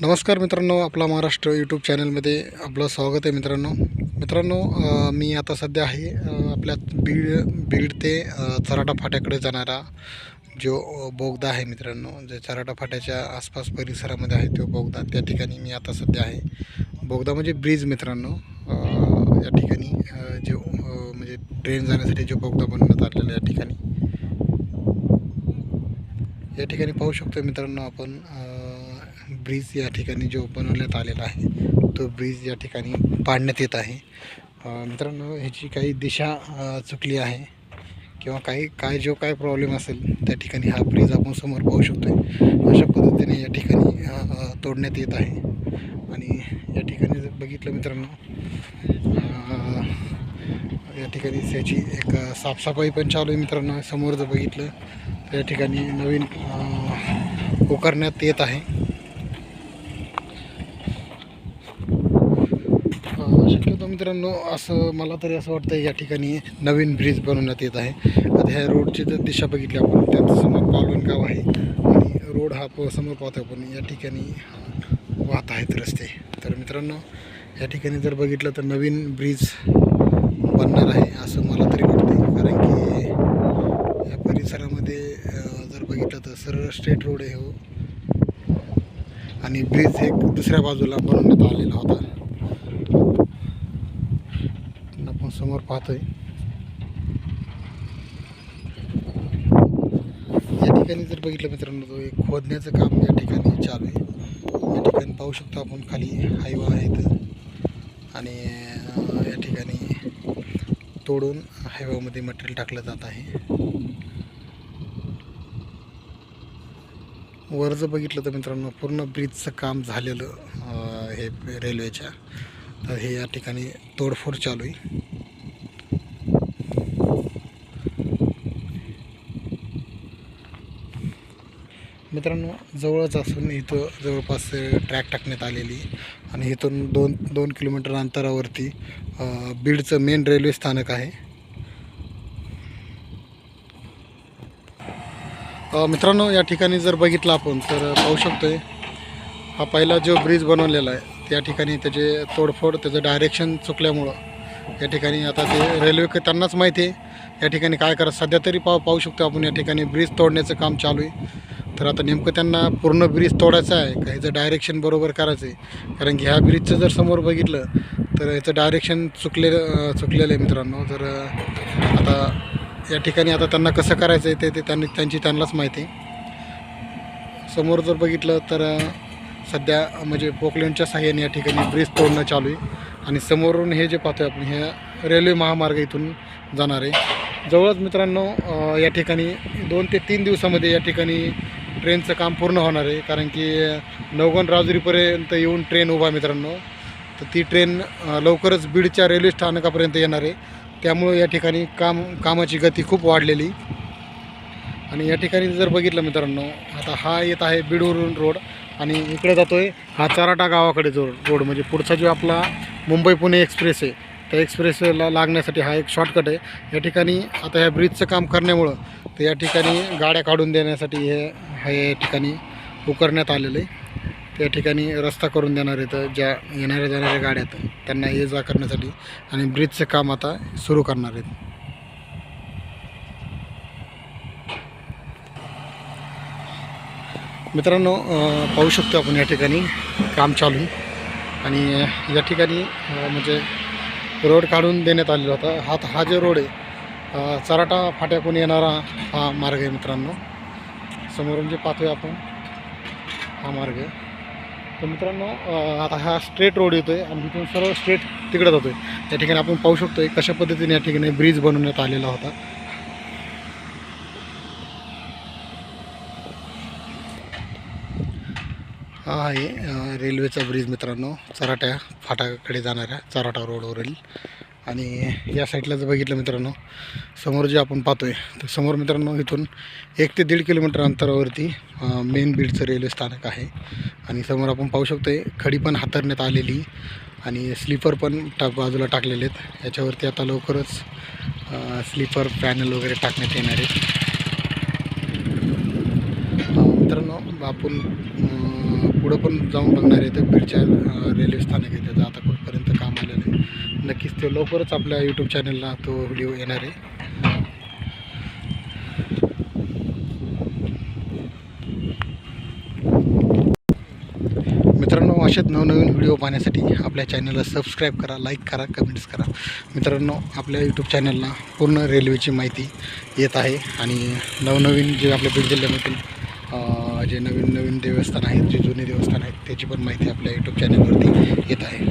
नमस्कार मित्रांनो आपला महाराष्ट्र यूट्यूब चॅनलमध्ये आपलं स्वागत आहे मित्रांनो. मित्रांनो मी आता सध्या आहे आपल्या बीड बीड ते चराटा फाट्याकडे जाणारा जो बोगदा आहे मित्रांनो जे चराटा फाट्याच्या आसपास परिसरामध्ये आहे तो बोगदा. त्या ठिकाणी मी आता सध्या आहे. बोगदा म्हणजे ब्रिज मित्रांनो. या ठिकाणी जो म्हणजे ट्रेन जाण्यासाठी जो बोगदा बनवण्यात आलेला आहे या ठिकाणी. या ठिकाणी पाहू शकतो मित्रांनो आपण ब्रिज या ठिकाणी जो बनवण्यात आलेला आहे तो ब्रिज या ठिकाणी पाडण्यात येत आहे. मित्रांनो ह्याची काही दिशा चुकली आहे किंवा काही काय जो काय प्रॉब्लेम असेल त्या ठिकाणी हा ब्रिज आपण समोर पाहू शकतो अशा पद्धतीने या ठिकाणी तोडण्यात येत आहे. आणि या ठिकाणी जर बघितलं मित्रांनो या ठिकाणी त्याची एक साफसफाई पण चालू आहे मित्रांनो. समोर जर बघितलं तर या ठिकाणी नवीन उकरण्यात येत आहे. मित्रांनो असं मला तरी असं वाटतं या ठिकाणी नवीन ब्रिज बनवण्यात येत आहे. आता ह्या रोडची जर दिशा बघितली आपण त्यात समोर पालवण गाव आहे. आणि रोड हा प समोर पाहतो आपण या ठिकाणी वाहत आहेत रस्ते. तर मित्रांनो या ठिकाणी जर बघितलं तर नवीन ब्रिज बनणार आहे असं मला तरी वाटतं कारण की या परिसरामध्ये जर बघितलं तर सरळ स्ट्रेट रोड आहे हो. आणि ब्रिज एक दुसऱ्या बाजूला बनवण्यात आलेला होता आपण समोर पाहतोय. या ठिकाणी जर बघितलं मित्रांनो तो एक खोदण्याचं काम या ठिकाणी चालू आहे. या ठिकाणी पाहू शकतो आपण खाली हायवा आहेत. आणि या ठिकाणी तोडून हायवामध्ये मटेरियल टाकलं जात आहे. वर जर बघितलं तर मित्रांनो पूर्ण ब्रिजचं काम झालेलं हे रेल्वेच्या तर हे या ठिकाणी तोडफोड चालू आहे. मित्रांनो जवळच असून इथं जवळपास ट्रॅक टाकण्यात आलेली. आणि इथून दोन दोन किलोमीटर अंतरावरती बीडचं मेन रेल्वे स्थानक आहे. मित्रांनो या ठिकाणी जर बघितलं आपण तर पाहू शकतो आहे हा पहिला जो ब्रिज बनवलेला आहे त्या ठिकाणी त्याचे तोडफोड त्याचं डायरेक्शन चुकल्यामुळं या ठिकाणी आता ते रेल्वे त्यांनाच माहिती आहे. या ठिकाणी काय करा सध्या तरी पाहू पाहू शकतो आपण या ठिकाणी ब्रिज तोडण्याचं काम चालू आहे. तर आता नेमकं त्यांना पूर्ण ब्रिज तोडायचं आहे का ह्याचं डायरेक्शन बरोबर करायचं आहे? कारण की ह्या ब्रिजचं जर समोर बघितलं तर ह्याचं डायरेक्शन चुकलेलं चुकलेलं आहे मित्रांनो. तर आता या ठिकाणी आता त्यांना कसं करायचं आहे ते ते त्यांनी त्यांची त्यांनाच माहिती आहे. समोर जर बघितलं तर सध्या म्हणजे पोकलँडच्या साह्याने या ठिकाणी ब्रिज तोडणं चालू आहे. आणि समोरून हे जे पाहतोय आपण हे रेल्वे महामार्ग इथून जाणार आहे. जवळच मित्रांनो या ठिकाणी दोन ते तीन दिवसामध्ये या ठिकाणी ट्रेनचं काम पूर्ण होणार आहे कारण की नवगण राजुरीपर्यंत येऊन ट्रेन उभा मित्रांनो. तर ती ट्रेन लवकरच बीडच्या रेल्वे स्थानकापर्यंत येणार आहे. त्यामुळं या ठिकाणी काम कामाची गती खूप वाढलेली. आणि या ठिकाणी जर बघितलं मित्रांनो आता हा येत आहे बीडवरून रोड आणि इकडे जातो आहे हा चराटा गावाकडे जो रोड म्हणजे पुढचा जो आपला मुंबई पुणे एक्सप्रेस आहे त्या एक्सप्रेसला लागण्यासाठी हा एक शॉर्टकट आहे. या ठिकाणी आता ह्या ब्रिजचं काम करण्यामुळं तर या ठिकाणी गाड्या काढून देण्यासाठी हे हे या ठिकाणी उकरण्यात आलेलं आहे. त्या ठिकाणी रस्ता करून देणार आहेत ज्या येणाऱ्या जाणाऱ्या गाड्या आहेत त्यांना ये जा करण्यासाठी आणि ब्रिजचं काम आता सुरू करणार आहेत. मित्रांनो पाहू शकतो आपण या ठिकाणी काम चालू आणि या ठिकाणी म्हणजे रोड काढून देण्यात आलेला होता. हा हा जो रोड आहे चराटा फाट्याकून येणारा हा मार्ग आहे मित्रांनो. समोरून जे पाहतोय आपण हा मार्ग तर मित्रांनो आता हा स्ट्रेट रोड येतोय आणि तिथून सर्व स्ट्रेट तिकडे जातोय. त्या ठिकाणी आपण पाहू शकतोय कशा पद्धतीने या ठिकाणी ब्रिज बनवण्यात आलेला होता. हा आहे रेल्वेचा ब्रिज मित्रांनो चराट्या फाटाकडे जाणाऱ्या चराटा रोडवरील आणि या साईडला जर बघितलं मित्रांनो समोर जे आपण पाहतो आहे तर समोर मित्रांनो इथून एक ते दीड किलोमीटर अंतरावरती मेन बीडचं रेल्वे स्थानक आहे. आणि समोर आपण पाहू शकतो आहे खडी पण हातरण्यात आलेली आणि स्लीपर पण टा बाजूला टाकलेले आहेत. याच्यावरती आता लवकरच स्लीपर पॅनल वगैरे टाकण्यात येणार आहेत. मित्रांनो आपण पुढं पण जाऊन बघणार आहे तर बीडच्या रेल्वे स्थानक आहे त्याचं आता कुठपर्यंत काम आलेलं आहे नक्कीच ते लवकरच आपल्या यूट्यूब चॅनलला तो व्हिडिओ येणार आहे. मित्रांनो अशाच नवनवीन व्हिडिओ पाहण्यासाठी आपल्या चॅनलला सबस्क्राईब करा लाईक करा कमेंट्स करा. मित्रांनो आपल्या यूट्यूब चॅनलला पूर्ण रेल्वेची माहिती येत आहे आणि नवनवीन जे आपल्या बीड जिल्ह्यामधील जे नवीन नवीन देवस्थान आहेत जे जुने देवस्थान आहेत त्याची पण माहिती आपल्या यूट्यूब चॅनलवरती येत आहे.